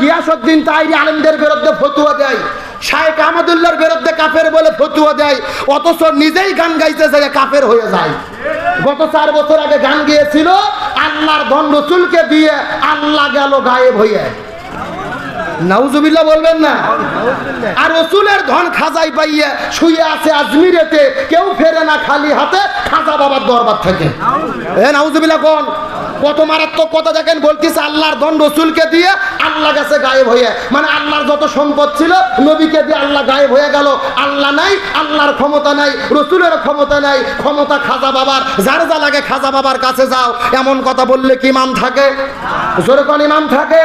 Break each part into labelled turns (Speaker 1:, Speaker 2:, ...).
Speaker 1: গিয়াসউদ্দিন তাইরি আলেমদের বিরুদ্ধে ফতুয়া দেয়। শায়েখ আহমদুল্লাহর বিরুদ্ধে কাফের বলে ফতুয়া দেয়। অথচ নিজেই গান গাইতে যায়, কাফের হয়ে যায়। গত চার বছর আগে গান গিয়েছিল, আল্লাহর ধন রসুলকে দিয়ে আল্লাহ গেল গায়েব হয়ে। নাউজুবিল্লাহ বলবেন না? আর রসুলের ধন খাজাই পাইয়ে শুয়ে আছে আজমিরেতে, কেউ ফেরে না খালি হাতে, খাজা বাবার দরবার থেকে। এ নাউজুবিল্লাহ কোন? কত মারাত্মক কথা দেখেন, বলতেছে আল্লাহর ধন রসুলকে দিয়ে আল্লাহ গেছে গায়েব হয়ে। মানে আল্লাহর যত সম্পদ ছিল, নবীকে দিয়ে আল্লাহ গায়েব হয়ে গেল। আল্লাহ নাই, আল্লাহর ক্ষমতা নাই, রসুলের ক্ষমতা নাই, ক্ষমতা খাজা বাবার। যার যা লাগে খাজা বাবার কাছে যাও। এমন কথা বললে কি ইমাম থাকে? যেরকম ইমাম থাকে?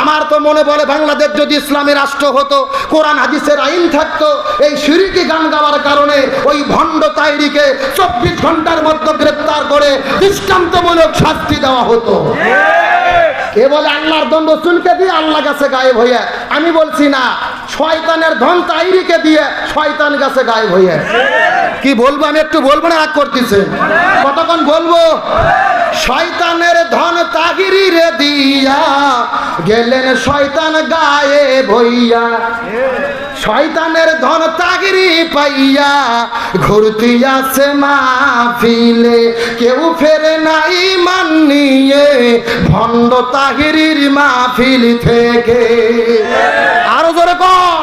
Speaker 1: আমার তো মনে বলে বাংলাদেশ যদি ইসলামী রাষ্ট্র হতো, কোরআন, হাদিসের আইন থাকতো এই সিঁড়িকে গান গাওয়ার কারণে ওই ভণ্ড তাইরিকে চব্বিশ ঘণ্টার মধ্যে গ্রেপ্তার করে দৃষ্টান্তমূলক শাস্তি দেওয়া হতো। এ বলে আল্লাহর দণ্ড চুলকে দিয়ে আল্লাহ গাছে গায়েব হইয়া? আমি বলছি না, শয়তানের ধন তাইরিকে দিয়ে শয়তান গাছে গায়েব হইয়া। কি বলব, আমি একটু বলব না, রাগ করতেছে। কতক্ষণ বলব? শয়তানের ধন তাগিরি রে দিয়া গেলেন শয়তান গায়ে ভইয়া শয়তানের ধন তাগিরি পাইয়া ঘুরতি আছে মাহফিলে। কেউ ফেরে নাই মান নিয়ে ভণ্ড তাহিরির মাহফিল থেকে। আরও জোরে কোন।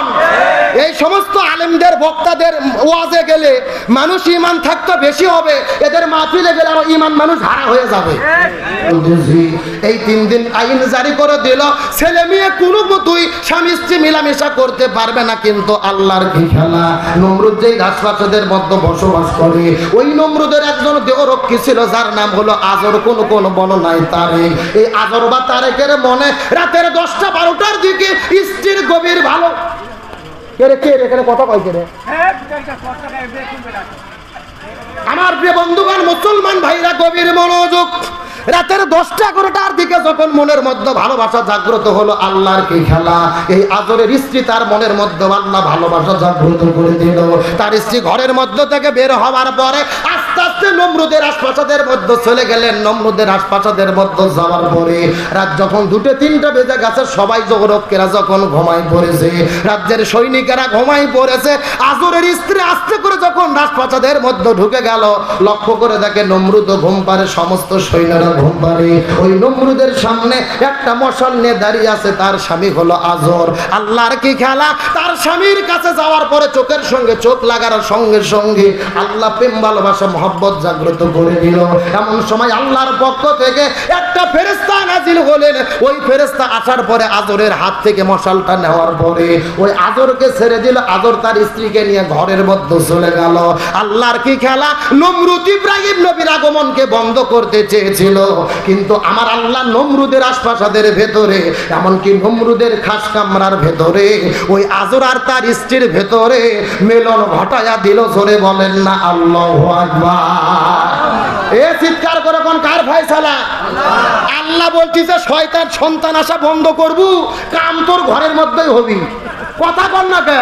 Speaker 1: এই সমস্ত আলেমদের, বক্তাদের ওয়াজে গেলে মানুষ ইমান থাকতো, বেশি হবে। এদের মাহফিলে গেলে আরও ইমান মানুষ হারা হয়ে যাবে। এই তিন দিন আইন জারি করে দিল। ছেলে মেয়ে কোনো মতোই স্বামী স্ত্রী মিলামেশা করতে পারবে না কিন্তু আল্লাহর কি খেলা নমরুদ যেই রাজপ্রাসাদের মধ্যে বসবাস করে। ওই নমরুদের একজন দেহরক্ষী ছিল, যার নাম হলো আজর। কোন কোন বর্ণনায় তারেক এই আজর বা তারেকের মনে রাতের দশটা বারোটার দিকে স্ত্রীর গভীর ভালো কে এখানে কথা কয় কে রে? আমার প্রিয় বন্ধুগণ মুসলমান ভাইরা গভীর মনোযোগ রাতের দশটা, এগারোটার দিকে যখন মনের মধ্যে ভালোবাসা জাগ্রত হলো আল্লাহর কি খেলা? এই আজরের স্ত্রী তার মনের মধ্যে আল্লাহ ভালোবাসা জাগ্রত করে দিল। তার স্ত্রী ঘরের মধ্যে থেকে বের হওয়ার পরে আস্তে আস্তে নমরুদের রাজপ্রাসাদের মধ্যে চলে গেলেন। নমরুদের রাজপ্রাসাদের মধ্যে যাওয়ার পরে রাত যখন দুটো, তিনটা বেজে গেছে, সবাই জগরক্ষেরা যখন ঘুমাই পড়েছে, রাজ্যের সৈনিকেরা ঘুমাই পড়েছে, আজরের স্ত্রী আস্তে করে যখন রাজপ্রাসাদের মধ্যে ঢুকে গেল, লক্ষ্য করে দেখে নমরুদ ঘুম পারে সমস্ত সৈন্যরা চোখের সঙ্গে, চোখ লাগার সঙ্গে সঙ্গে আল্লাহ প্রেম, ভালোবাসা, মহব্বত জাগ্রত করে দিল। এমন সময় আল্লাহর পক্ষ থেকে একটা ফেরেস্তা নাজিল হলেন। ওই ফেরেস্তা আসার পরে আজরের হাত থেকে মশালটা নেওয়ার পরে ওই ছেড়ে দিল। আজর তার স্ত্রীকে নিয়ে ঘরের মধ্যে চলে গেল। আল্লাহর কি খেলা? নমরুদ ইব্রাহিম নবীর আগমনকে বন্ধ করতে চেয়েছিল। কিন্তু আমার আল্লাহ নমরুদের আশপাশাদের ভেতরে, এমনকি নমরুদের খাস কামরার ভেতরে, ওই আজর আর তার স্ত্রীর ভেতরে মেলন ঘটায়া দিল জোরে বলেন না, আল্লাহ এ চিৎকার করে কোন কার ফয়সালা? আল্লাহ বলতিছে শয়তান সন্তান আসা বন্ধ করবু, কাম তোর ঘরের মধ্যেই হবি। কথা কর না কে?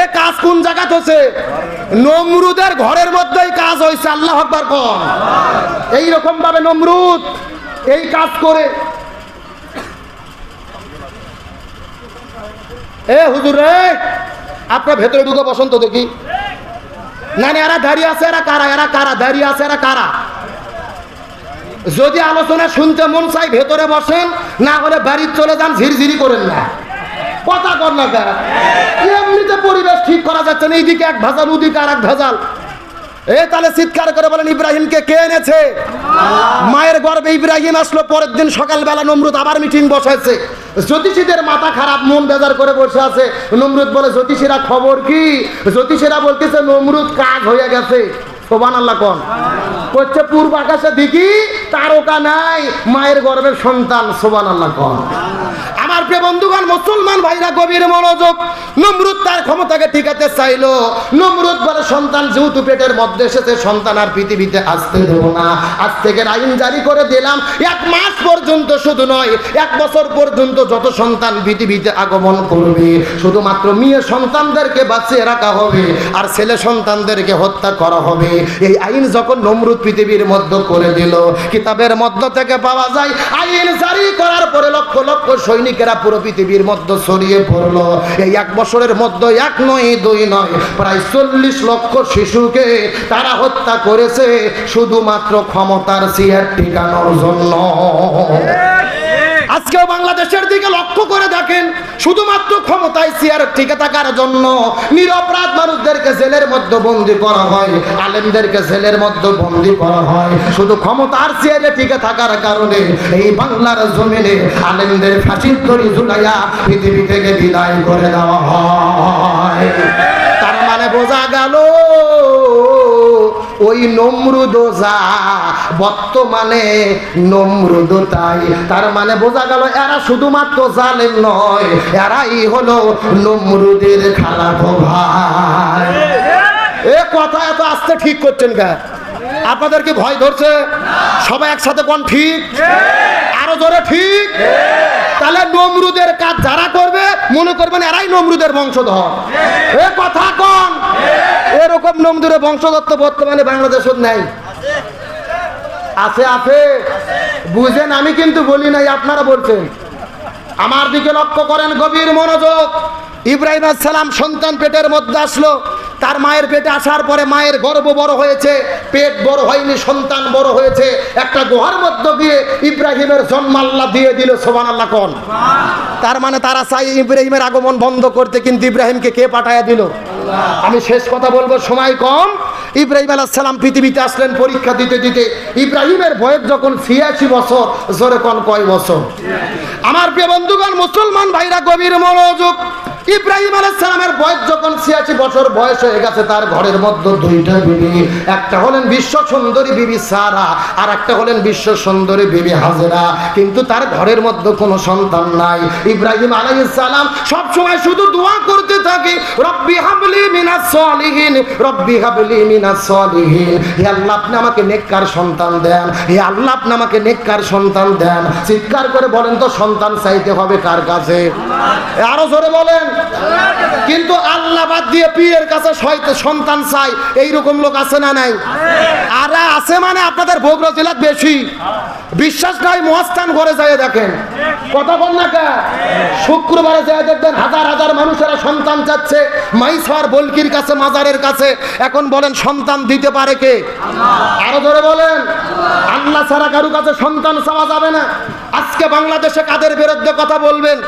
Speaker 1: এ কাজ কোন জায়গাত হচ্ছে? নমরুদের ঘরের মধ্যেই কাজ হয়েছে, আল্লাহ আকবার কন। এই রকম ভাবে নমরুদ এই কাজ করে। এ হুজুর রে, আপনার ভেতরে ঢুকে বসন্ত দেখি। না না এরা দাঁড়িয়ে আছে, এরা কারা? এরা কারা? দাঁড়িয়ে আছে, এরা কারা? যদি আলোচনা শুনতে মন চাই ভেতরে বসেন, না হলে বাড়ির চলে যান, ঝিরঝিরি করেন না। কথা কর না কেন এমনিতে পরিবেশ ঠিক করা যাচ্ছে না, এইদিকে এক ভেজাল, ওদিকে আর এক ভেজাল। এ, তাহলে চিৎকার করে বলেন, ইব্রাহিমকে কে এনেছে? মায়ের গর্বে ইব্রাহিম আসলো, পরের দিন সকালবেলা নমরুদ আবার মিটিং বসাইছে। জ্যোতিষীদের মাথা খারাপ, মন বেজার করে বসে আছে। নমরুদ বলে, জ্যোতিষীরা খবর কি? জ্যোতিষীরা বলতেছে, নমরুদ কাজ হয়ে গেছে। সোবান আল্লাহ কন। করছে পূর্ব আকাশে দেখি তারকা নাই, মায়ের গর্বের সন্তান সোবান আল্লাহ কন। আমার প্রিয় বন্ধুগণ, মুসলমান ভাইরা, গভীর মনোযোগ, নমরুদ তার ক্ষমতাকে টিকাতে চাইলো। নমরুদ বলে, সন্তান যেহেতু পেটের মধ্যে এসেছে, সন্তান আর পৃথিবীতে আসতে দেব না। আজ থেকে আইন জারি করে দিলাম, এক মাস পর্যন্ত শুধু নয়, এক বছর পর্যন্ত যত সন্তান পৃথিবীতে আগমন করবে, শুধুমাত্র মেয়ে সন্তানদেরকে বাঁচিয়ে রাখা হবে, আর ছেলে সন্তানদেরকে হত্যা করা হবে। এই আইন যখন নমরুদ পৃথিবীর মধ্যে করে দিল কিতাবের মধ্য থেকে পাওয়া যায়। আইন জারি করার পরে লক্ষ লক্ষ সৈনিকেরা পুরো পৃথিবীর মধ্যে ছড়িয়ে পড়ল। এই এক বছরের মধ্যে এক নয়, দুই নয়, প্রায় চল্লিশ লক্ষ শিশুকে তারা হত্যা করেছে শুধুমাত্র ক্ষমতার চেয়ার টিকানোর জন্য। আজকেও বাংলাদেশের দিকে লক্ষ্য করে দেখেন, শুধুমাত্র ক্ষমতায় চেয়ার টিকে থাকার জন্য নিরপরাধ মানুষদেরকে জেলের মধ্যে বন্দি করা হয়, আলেমদেরকে জেলের মধ্যে বন্দি করা হয়। শুধু ক্ষমতার চেয়ারে টিকে থাকার কারণে এই বাংলার জমিনে আলেমদের ফাঁসির দড়ি ঝুলাইয়া পৃথিবী থেকে বিদায় করে দেওয়া হয়। ওই নমরুদ যা, বর্তমানে নমরুদ তাই। তার মানে বোঝা গেল এরা শুধুমাত্র জালেম নয়, এরাই হলো নমরুদের খালাতো ভাই। এ কথা এত আসতে ঠিক করছেন কা আপনাদের কি ভয় ধরছে? সবাই একসাথে কোন ঠিক? আরও জোরে ঠিক? তাহলে নমরুদের কাজ যারা করবে, মনে করবেন এরাই নমরুদের বংশধর। এ কথা কোন। এরকম নমরুদের বংশধর তো বর্তমানে বাংলাদেশে নেই। আছে আছে। বুঝেন, আমি কিন্তু বলি নাই, আপনারা বলছেন। আমার দিকে লক্ষ্য করেন গভীর মনোযোগ। ইব্রাহিম সালাম সন্তান পেটের মধ্যে আসলো। তার মায়ের পেটে আসার পরে মায়ের গর্ব বড় হয়েছে। পেট বড় হয়নি, সন্তান বড় হয়েছে। একটা গুহার মধ্য দিয়ে ইব্রাহিমের জন্ম আল্লাহ দিয়ে দিল সোমান আল্লাহ কন। তার মানে তারা চাই ইব্রাহিমের আগমন বন্ধ করতে, কিন্তু ইব্রাহিমকে কে পাঠায়া দিল? আমি শেষ কথা বলব, সময় কম। ইব্রাহিম সালাম পৃথিবীতে আসলেন, পরীক্ষা দিতে দিতে। ইব্রাহিমের বয়স যখন ছিয়াশি বছর, জোরে কন কয় বছর? আমার প্রিয় বন্ধুগণ, মুসলমান ভাইরা, গভীর মনোযোগ। ইব্রাহিম সালামের বয়স যখন ছিয়াশি বছর বয়স হয়ে গেছে, তার ঘরের মধ্যে দুইটা বিবি। একটা হলেন বিশ্ব সুন্দরী বিবি সারা, আর একটা হলেন বিশ্ব সুন্দরী বিবি হাজেরা। কিন্তু তার ঘরের মধ্যে কোনো সন্তান নাই। ইব্রাহিম আলাইহিস সালাম সব সময় শুধু দোয়া করতে রব্বি হাবলি রব্বি হাবলি হে আল্লাহ, আপনি আমাকে নেককার সন্তান দেন। হে আল্লাহ, আপনি আমাকে নেককার সন্তান দেন। চিৎকার করে বলেন তো, সন্তান চাইতে হবে কার কাছে? আরও জোরে বলেন। কিন্তু আল্লাহ বাদ দিয়ে পীরের কাছে সন্তান চাই, এইরকম লোক আছে না নাই? আর আছে মানে আপনাদের বগুড়া জেলার বেশি। বিশ্বাস নাই, মহাস্থান ঘরে যায় দেখেন। কথা বল না কা? শুক্রবারে যা দেখবেন হাজার হাজার মানুষেরা সন্তান চাচ্ছে, মাইসর বলকির কাছে, মাজারের কাছে। এখন বলেন, সন্তান দিতে পারে কে? আরও ধরে বলেন। আল্লাহ ছাড়া কারু কাছে সন্তান চাওয়া যাবে না। আজকে বাংলাদেশে কাদের বিরুদ্ধে কথা বলবেন?